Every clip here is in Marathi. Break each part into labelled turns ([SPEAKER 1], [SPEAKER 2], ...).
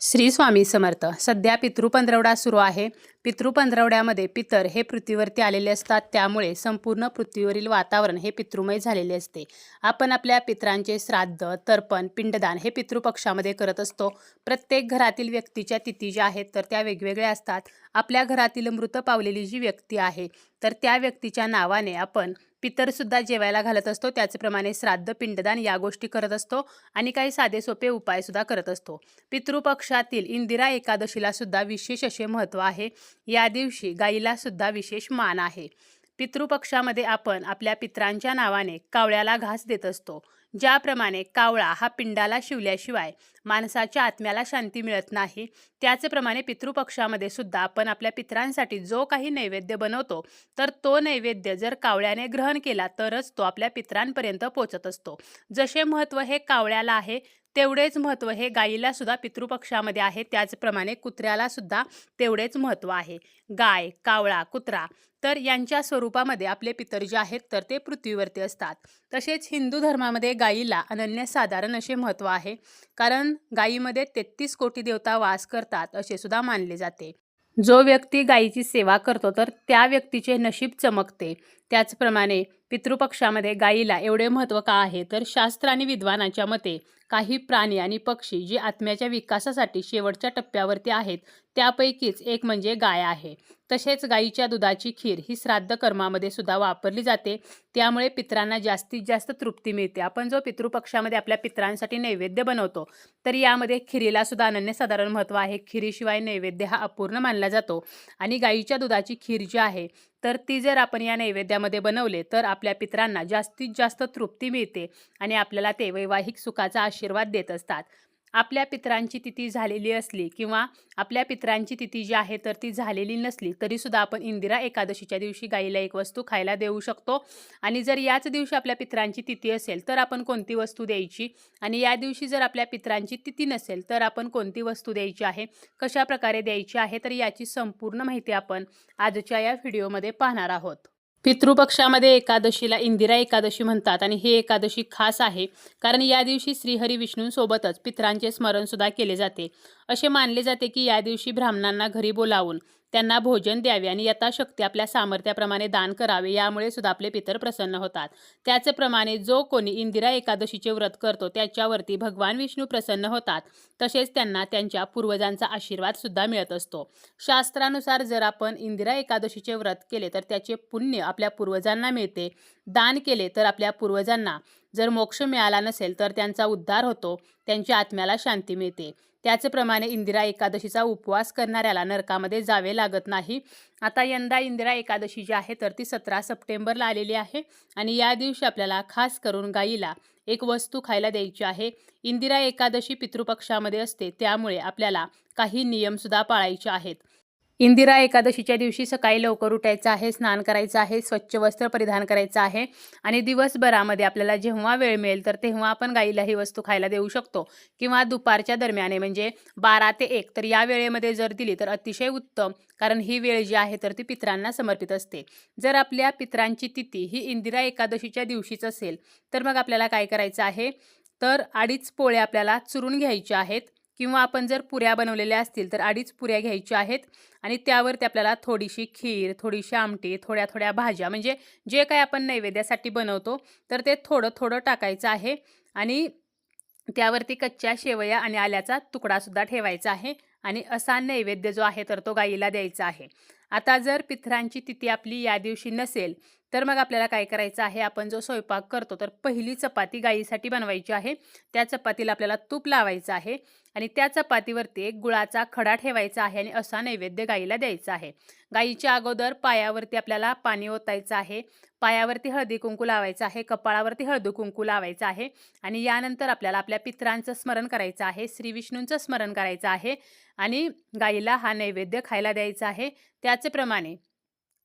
[SPEAKER 1] श्री स्वामी समर्थ. सध्या पितृपंधरवडा सुरू आहे. पितृपंधरवड्यामध्ये पितर हे पृथ्वीवरती आलेले असतात. त्यामुळे संपूर्ण पृथ्वीवरील वातावरण हे पितृमय झालेले असते. आपण आपल्या पितरांचे श्राद्ध तर्पण पिंडदान हे पितृपक्षामध्ये करत असतो. प्रत्येक घरातील व्यक्तीच्या तिथी ज्या आहेत तर त्या वेगवेगळ्या असतात. आपल्या घरातील मृत पावलेली जी व्यक्ती आहे तर त्या व्यक्तीच्या नावाने आपण पितरसुद्धा जेवायला घालत असतो. त्याचप्रमाणे श्राद्ध पिंडदान या गोष्टी करत असतो आणि काही साधे सोपे उपायसुद्धा करत असतो. पितृपक्षातील इंदिरा एकादशीला सुद्धा विशेष असे महत्त्व आहे. या दिवशी गाईला सुद्धा विशेष मान आहे. पितृपक्षामध्ये आपण आपल्या पित्रांच्या नावाने कावळ्याला घास देत असतो. ज्याप्रमाणे कावळा हा पिंडाला शिवल्याशिवाय माणसाच्या आत्म्याला शांती मिळत नाही त्याचप्रमाणे पितृपक्षामध्ये सुद्धा आपण आपल्या पित्रांसाठी जो काही नैवेद्य बनवतो तर तो नैवेद्य जर कावळ्याने ग्रहण केला तरच तो आपल्या पित्रांपर्यंत पोचत असतो. जसे महत्त्व हे कावळ्याला आहे तेवढेच महत्त्व हे गायीला सुद्धा पितृपक्षामध्ये आहे. त्याचप्रमाणे कुत्र्याला सुद्धा तेवढेच महत्त्व आहे. गाय कावळा कुत्रा तर यांच्या स्वरूपामध्ये आपले पितर जे आहेत तर ते पृथ्वीवरती असतात. तसेच हिंदू धर्मामध्ये गायीला अनन्यसाधारण असे महत्त्व आहे. कारण गायीमध्ये तेहतीस कोटी देवता वास करतात असे सुद्धा मानले जाते. जो व्यक्ती गायीची सेवा करतो तर त्या व्यक्तीचे नशीब चमकते. त्याचप्रमाणे पितृपक्षामध्ये गायीला एवढे महत्त्व का आहे? तर शास्त्र आणि विद्वानाच्या मते काही प्राणी आणि पक्षी जे आत्म्याच्या विकासासाठी शेवटच्या टप्प्यावरती आहेत त्यापैकीच एक म्हणजे गाय आहे. तसेच गायीच्या दुधाची खीर ही श्राद्ध कर्मामध्ये सुद्धा वापरली जाते. त्यामुळे पित्रांना जास्तीत जास्त तृप्ती मिळते. आपण जो पितृपक्षामध्ये आपल्या पित्रांसाठी नैवेद्य बनवतो तर यामध्ये खिरीला सुद्धा अनन्यसाधारण महत्त्व आहे. खिरीशिवाय नैवेद्य हा अपूर्ण मानला जातो. आणि गायीच्या दुधाची खीर जी आहे तर ती जर आपण या नैवेद्यामध्ये बनवले तर आपल्या पित्रांना जास्तीत जास्त तृप्ती मिळते आणि आपल्याला ते वैवाहिक सुखाचा आशीर्वाद देत असतात. आपल्या पित्रांची तिथी झालेली असली किंवा आपल्या पित्रांची तिथी जी आहे तर ती झालेली नसली तरीसुद्धा आपण इंदिरा एकादशीच्या दिवशी गाईला एक वस्तू खायला देऊ शकतो. आणि जर याच दिवशी आपल्या पित्रांची तिथी असेल तर आपण कोणती वस्तू द्यायची? आणि या दिवशी जर आपल्या पित्रांची तिथी नसेल तर आपण कोणती वस्तू द्यायची आहे? कशा प्रकारे द्यायची आहे? तर याची संपूर्ण माहिती आपण आजच्या या व्हिडिओमध्ये पाहणार आहोत. पितृपक्षामध्ये एकादशीला इंदिरा एकादशी म्हणतात आणि ही एकादशी खास आहे कारण या दिवशी श्रीहरी विष्णूंसोबतच पितरांचे स्मरणसुद्धा केले जाते. असे मानले जाते की या दिवशी ब्राह्मणांना घरी बोलावून त्यांना भोजन द्यावे आणि यथाशक्ती आपल्या सामर्थ्याप्रमाणे दान करावे यामुळे सुद्धा आपले पितर प्रसन्न होतात. त्याचप्रमाणे जो कोणी इंदिरा एकादशीचे व्रत करतो त्याच्यावरती भगवान विष्णू प्रसन्न होतात. तसेच त्यांना त्यांच्या पूर्वजांचा आशीर्वाद सुद्धा मिळत असतो. शास्त्रानुसार जर आपण इंदिरा एकादशीचे व्रत केले तर त्याचे पुण्य आपल्या पूर्वजांना मिळते. दान केले तर आपल्या पूर्वजांना. जर मोक्ष मिळाला नसेल तर त्यांचा उद्धार होतो. त्यांच्या आत्म्याला शांती मिळते. त्याचप्रमाणे इंदिरा एकादशीचा उपवास करणाऱ्याला नरकामध्ये जावे लागत नाही. आता यंदा इंदिरा एकादशी जी आहे तर ती सतरा सप्टेंबरला आलेली आहे आणि या दिवशी आपल्याला खास करून गाईला एक वस्तू खायला द्यायची आहे. इंदिरा एकादशी पितृपक्षामध्ये असते त्यामुळे आपल्याला काही नियमसुद्धा पाळायचे आहेत. इंदिरा एकादशीच्या दिवशी सकाळी लवकर उठायचं आहे स्नान करायचं आहे स्वच्छ वस्त्र परिधान करायचं आहे आणि दिवसभरामध्ये आपल्याला जेव्हा वेळ मिळेल तर तेव्हा आपण गाईला ही वस्तू खायला देऊ शकतो. किंवा दुपारच्या दरम्याने म्हणजे बारा ते एक तर या वेळेमध्ये जर दिली तर अतिशय उत्तम कारण ही वेळ जी आहे तर ती पित्रांना समर्पित असते. जर आपल्या पित्रांची तिथी ही इंदिरा एकादशीच्या दिवशीच असेल तर मग आपल्याला काय करायचं आहे? तर अडीच पोळे आपल्याला चुरून घ्यायचे आहेत. किंवा आपण जर पुऱ्या बनवलेल्या असतील तर अडीच पुऱ्या घ्यायच्या आहेत. आणि त्यावरती आपल्याला थोडीशी खीर थोडीशी आमटी थोड्या थोड्या भाज्या म्हणजे जे काही आपण नैवेद्यासाठी बनवतो तर ते थोडं थोडं टाकायचं आहे. आणि त्यावरती कच्च्या शेवया आणि आल्याचा तुकडासुद्धा ठेवायचा आहे. आणि असा नैवेद्य जो आहे तर तो गाईला द्यायचा आहे. आता जर पिथरांची तिथी आपली या दिवशी नसेल तर मग आपल्याला काय करायचं आहे? आपण जो स्वयंपाक करतो तर पहिली चपाती गाईसाठी बनवायची आहे. त्या चपातीला आपल्याला तूप लावायचं आहे आणि त्या चपातीवरती एक गुळाचा खडा ठेवायचा आहे आणि असा नैवेद्य गाईला द्यायचा आहे. गाईच्या अगोदर पायावरती आपल्याला पाणी ओतायचं आहे. पायावरती हळदी कुंकू लावायचं आहे. कपाळावरती हळदी कुंकू लावायचं आहे आणि यानंतर आपल्याला आपल्या पित्रांचं स्मरण करायचं आहे. श्री विष्णूंचं स्मरण करायचं आहे आणि गाईला हा नैवेद्य खायला द्यायचा आहे. त्याचप्रमाणे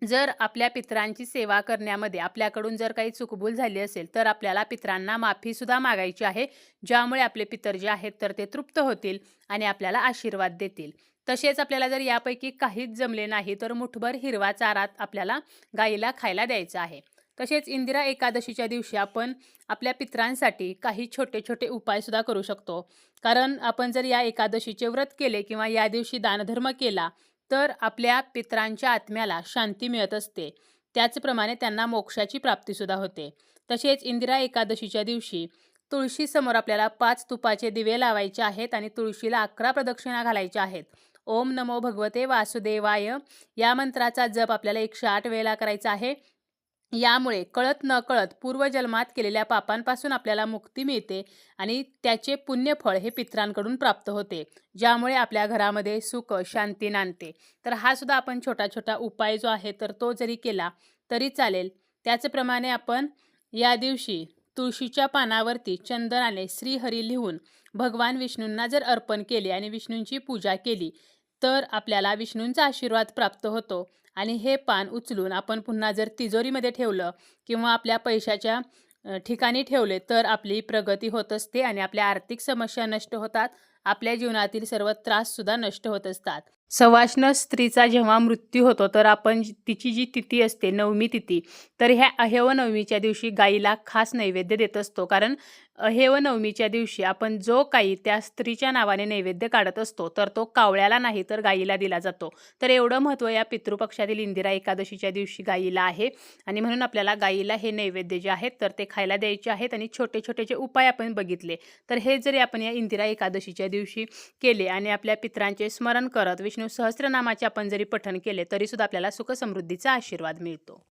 [SPEAKER 1] जर आपल्या पित्रांची सेवा करण्यामध्ये आपल्याकडून जर काही चुकबूल झाली असेल तर आपल्याला पित्रांना माफीसुद्धा मागायची आहे ज्यामुळे आपले पितर जे आहेत तर ते तृप्त होतील आणि आपल्याला आशीर्वाद देतील. तसेच आपल्याला जर यापैकी काहीच जमले नाही तर मुठभर हिरवा चारा आपल्याला गाईला खायला द्यायचा आहे. तसेच इंदिरा एकादशीच्या दिवशी आपण आपल्या पितरांसाठी काही छोटे छोटे उपायसुद्धा करू शकतो. कारण आपण जर या एकादशीचे व्रत केले किंवा या दिवशी दानधर्म केला तर आपल्या पितरांच्या आत्म्याला शांती मिळत असते. त्याचप्रमाणे त्यांना मोक्षाची प्राप्तीसुद्धा होते. तसेच इंदिरा एकादशीच्या दिवशी तुळशीसमोर आपल्याला पाच तुपाचे दिवे लावायचे आहेत आणि तुळशीला अकरा प्रदक्षिणा घालायच्या आहेत. ओम नमो भगवते वासुदेवाय. या मंत्राचा जप आपल्याला एकशे आठ वेळेला करायचा आहे. यामुळे कळत न कळत पूर्वजन्मात केलेल्या पापांपासून आपल्याला मुक्ती मिळते आणि त्याचे पुण्यफळ हे पित्रांकडून प्राप्त होते ज्यामुळे आपल्या घरामध्ये सुख शांती नांदते. तर हा सुद्धा आपण छोटा छोटा उपाय जो आहे तर तो जरी केला तरी चालेल. त्याचप्रमाणे आपण या दिवशी तुळशीच्या पानावरती चंदनाने श्रीहरी लिहून भगवान विष्णूंना जर अर्पण केले आणि विष्णूंची पूजा केली तर आपल्याला विष्णूंचा आशीर्वाद प्राप्त होतो. आणि हे पान उचलून आपण पुन्हा जर तिजोरीमध्ये ठेवलं किंवा आपल्या पैशाच्या ठिकाणी ठेवले तर आपली प्रगती होत असते आणि आपल्या आर्थिक समस्या नष्ट होतात. आपल्या जीवनातील सर्व त्राससुद्धा नष्ट होत असतात. सवाष्ण स्त्रीचा जेव्हा मृत्यू होतो तर आपण तिची जी तिथी असते नवमी तिथी तर ह्या अहेव नवमीच्या दिवशी गाईला खास नैवेद्य देत असतो. कारण अहेव नवमीच्या दिवशी आपण जो काही त्या स्त्रीच्या नावाने नैवेद्य काढत असतो तर तो कावळ्याला नाही तर गाईला दिला जातो. तर एवढं महत्त्व या पितृपक्षातील इंदिरा एकादशीच्या दिवशी गाईला आहे. आणि म्हणून आपल्याला गाईला हे नैवेद्य जे आहेत तर ते खायला द्यायचे आहेत. आणि छोटे छोटे जे उपाय आपण बघितले तर हे जरी आपण या इंदिरा एकादशीच्या दिवशी केले आणि आपल्या पित्रांचे स्मरण करत विष्णू सहस्रनामाचे आपण जरी पठण केले तरीसुद्धा आपल्याला सुखसमृद्धीचा आशीर्वाद मिळतो.